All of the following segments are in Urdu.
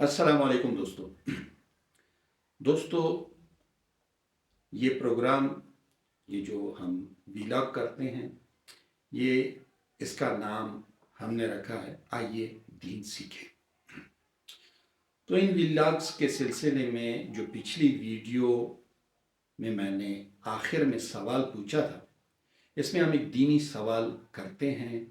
السلام علیکم دوستو۔ دوستو، یہ پروگرام، یہ جو ہم ویلاگ کرتے ہیں، یہ اس کا نام ہم نے رکھا ہے، آئیے دین سیکھیں۔ تو ان ویلاگس کے سلسلے میں جو پچھلی ویڈیو میں میں نے آخر میں سوال پوچھا تھا، اس میں ہم ایک دینی سوال کرتے ہیں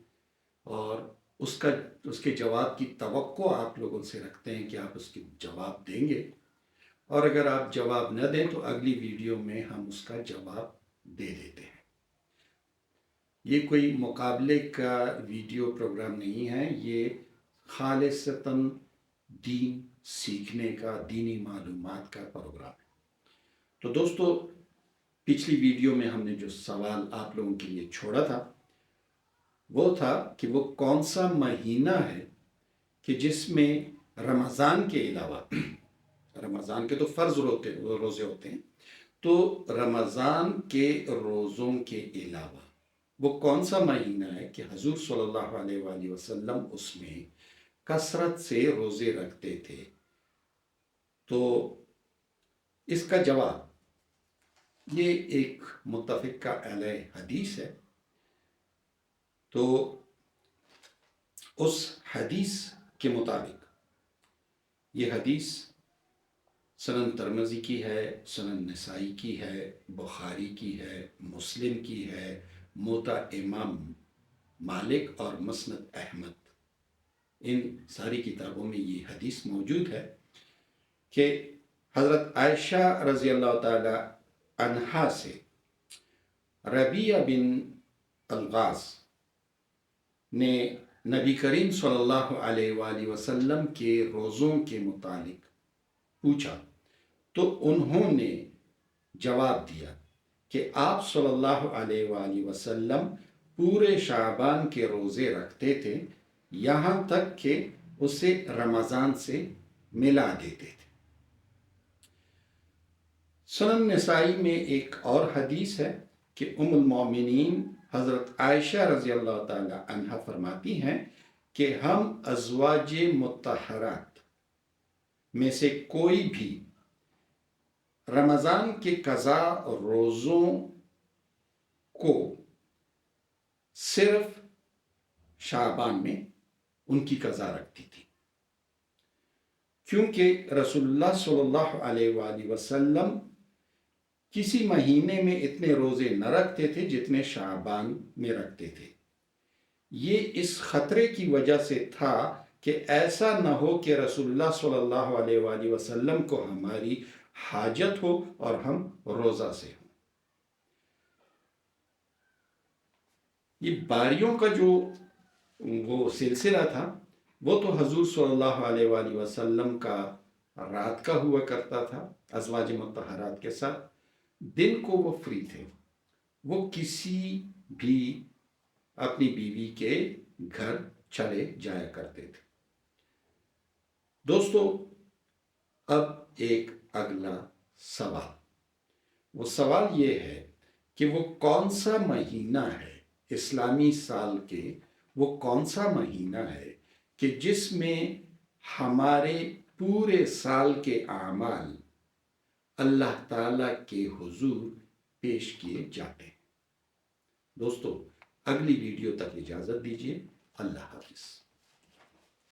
اور اس کا، اس کے جواب کی توقع آپ لوگوں سے رکھتے ہیں کہ آپ اس کے جواب دیں گے۔ اور اگر آپ جواب نہ دیں تو اگلی ویڈیو میں ہم اس کا جواب دے دیتے ہیں۔ یہ کوئی مقابلے کا ویڈیو پروگرام نہیں ہے، یہ خالصتاً دین سیکھنے کا، دینی معلومات کا پروگرام ہے۔ تو دوستو، پچھلی ویڈیو میں ہم نے جو سوال آپ لوگوں کے لیے چھوڑا تھا وہ تھا کہ وہ کون سا مہینہ ہے کہ جس میں رمضان کے علاوہ رمضان کے تو فرض روتے، روزے ہوتے ہیں، تو رمضان کے روزوں کے علاوہ وہ کون سا مہینہ ہے کہ حضور صلی اللہ علیہ وآلہ وسلم اس میں کثرت سے روزے رکھتے تھے؟ تو اس کا جواب، یہ ایک متفق کا علیہ حدیث ہے۔ تو اس حدیث کے مطابق، یہ حدیث سنن ترمزی کی ہے، سنن نسائی کی ہے، بخاری کی ہے، مسلم کی ہے موتا امام مالک اور مسند احمد۔ ان ساری کتابوں میں یہ حدیث موجود ہے کہ حضرت عائشہ رضی اللہ تعالی عنہا سے ربیہ بن الغاز نے نبی کریم صلی اللہ علیہ وآلہ وسلم کے روزوں کے متعلق پوچھا، تو انہوں نے جواب دیا کہ آپ صلی اللہ علیہ وآلہ وسلم پورے شعبان کے روزے رکھتے تھے، یہاں تک کہ اسے رمضان سے ملا دیتے تھے۔ سنن نسائی میں ایک اور حدیث ہے کہ ام المومنین حضرت عائشہ رضی اللہ تعالی عنہ فرماتی ہیں کہ ہم ازواج متحرات میں سے کوئی بھی رمضان کے قضا روزوں کو صرف شعبان میں ان کی قضا رکھتی تھی۔ کیونکہ رسول اللہ صلی اللہ علیہ وآلہ وسلم کسی مہینے میں اتنے روزے نہ رکھتے تھے جتنے شعبان میں رکھتے تھے۔ یہ اس خطرے کی وجہ سے تھا کہ ایسا نہ ہو کہ رسول اللہ صلی اللہ علیہ وآلہ وسلم کو ہماری حاجت ہو اور ہم روزہ سے ہوں۔ یہ باریوں کا جو وہ سلسلہ تھا، وہ تو حضور صلی اللہ علیہ وآلہ وسلم کا رات کا ہوا کرتا تھا، ازواج متحرات کے ساتھ۔ دن کو وہ فری تھے۔ وہ کسی بھی اپنی بیوی کے گھر چلے جایا کرتے تھے۔ دوستو، اب ایک اگلا سوال۔ وہ سوال یہ ہے کہ وہ کون سا مہینہ ہے؟ اسلامی سال کے وہ کون سا مہینہ ہے کہ جس میں ہمارے پورے سال کے اعمال اللہ تعالیٰ کے حضور پیش کیے جاتے ہیں۔ دوستو، اگلی ویڈیو تک اجازت دیجیے اللہ حافظ۔